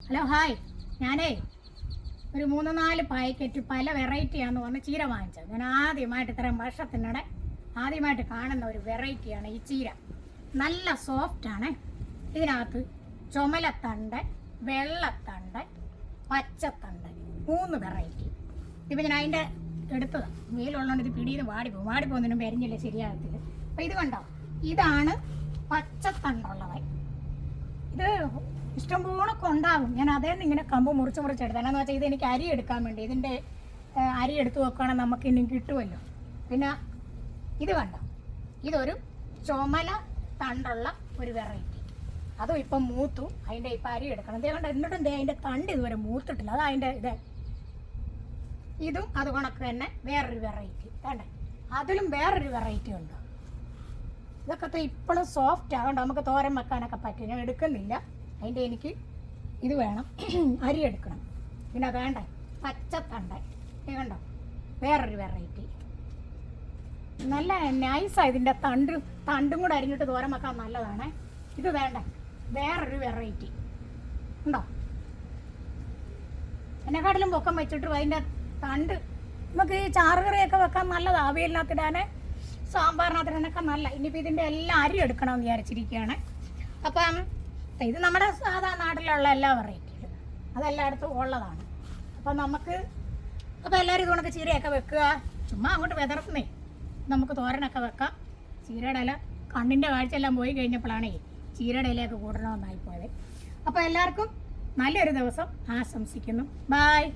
Hello hi. ഞാനേ ഒരു മൂന്ന് നാല് പാക്കറ്റ് പല വെറൈറ്റിയാന്ന് പറഞ്ഞ ചീര വാങ്ങിച്ചത്. ഞാൻ ആദ്യമായിട്ട് ഇത്രയും വർഷത്തിനിടെ ആദ്യമായിട്ട് കാണുന്ന ഒരു വെറൈറ്റിയാണ് ഈ ചീര. നല്ല സോഫ്റ്റാണ് ഇതിനകത്ത് ചുമലത്തണ്ട് വെള്ളത്തണ്ട് പച്ചത്തണ്ട് മൂന്ന് വെറൈറ്റി ഇപ്പം ഞാൻ അതിന്റെ എടുത്തതാണ് വെയിലുള്ളതുകൊണ്ട് ഇത് പിടിയിൽ വാടിപ്പോകും വാടിപ്പോകുന്നതിനും പെരിഞ്ഞില്ല ശരിയാകത്തില്ല. അപ്പം ഇത് കണ്ടോ? ഇതാണ് പച്ചത്തണ്ടുള്ളവൻ. ഇഷ്ടംപോലെ കൊണ്ടാകും. ഞാൻ അതേന്ന് ഇങ്ങനെ കമ്പ് മുറിച്ച് മുറിച്ചെടുത്തു എന്നാന്ന് വെച്ചാൽ ഇത് എനിക്ക് അരി എടുക്കാൻ വേണ്ടി ഇതിന്റെ അരി എടുത്ത് വെക്കുകയാണെങ്കിൽ നമുക്ക് ഇനി കിട്ടുമല്ലോ പിന്നെ ഇത് വേണ്ട ഇതൊരു ചുമല തണ്ടുള്ള ഒരു വെറൈറ്റി. അതും ഇപ്പം മൂത്തു. അതിന്റെ ഇപ്പം അരി എടുക്കണം. ഇതേ കണ്ട? എന്നിട്ടും ദേ അതിന്റെ തണ്ട് ഇതുവരെ മൂത്തിട്ടില്ല. അത് അതിന്റെ ഇത്. ഇതും അത് കണക്ക് തന്നെ വേറൊരു വെറൈറ്റി. വേണ്ടേ അതിലും വേറൊരു വെറൈറ്റി ഉണ്ട്. ഇതൊക്കെ ഇപ്പോഴും സോഫ്റ്റ് ആകണ്ട നമുക്ക് തോരൻ വെക്കാനൊക്കെ പറ്റും. ഞാൻ എടുക്കുന്നില്ല. അതിന്റെ എനിക്ക് ഇത് വേണം. അരി എടുക്കണം. പിന്നെ വേണ്ട? പച്ചത്തണ്ട കണ്ടോ? വേറൊരു വെറൈറ്റി നല്ല നൈസാണ് ഇതിന്റെ തണ്ട്. തണ്ടും കൂടെ അരിഞ്ഞിട്ട് ദൂരം വെക്കാൻ നല്ലതാണ്. ഇത് വേണ്ട? വേറൊരു വെറൈറ്റി ഉണ്ടോ എന്നെക്കാട്ടിലും പൊക്കം വെച്ചിട്ട് അതിന്റെ തണ്ട്. നമുക്ക് ഈ ചാറുകറിയൊക്കെ വെക്കാൻ നല്ലതാണ് അവിയലിനകത്തിടാൻ സാമ്പാറിനകത്തിടാനൊക്കെ നല്ല. ഇനിയിപ്പോൾ ഇതിന്റെ എല്ലാം അരി എടുക്കണമെന്ന് വിചാരിച്ചിരിക്കുകയാണ്. അപ്പം ഇത് നമ്മുടെ സാധാ നാട്ടിലുള്ള എല്ലാ വെറൈറ്റിയിലും അതെല്ലായിടത്തും ഉള്ളതാണ്. അപ്പം നമുക്ക് അപ്പോൾ എല്ലാവരും ഇതുകൊണ്ടൊക്കെ ചീരയൊക്കെ വെക്കുക. ചുമ്മാ അങ്ങോട്ട് വിതർക്കുന്നേ നമുക്ക് തോരനൊക്കെ വെക്കാം. ചീരയുടെ ഇല കണ്ണിന്റെ കാഴ്ചയെല്ലാം പോയി കഴിഞ്ഞപ്പോഴാണേ ചീരയുടെ ഇലയൊക്കെ കൂടണമെന്നായി പോയത്. അപ്പോൾ എല്ലാവർക്കും നല്ലൊരു ദിവസം ആശംസിക്കുന്നു. ബായ്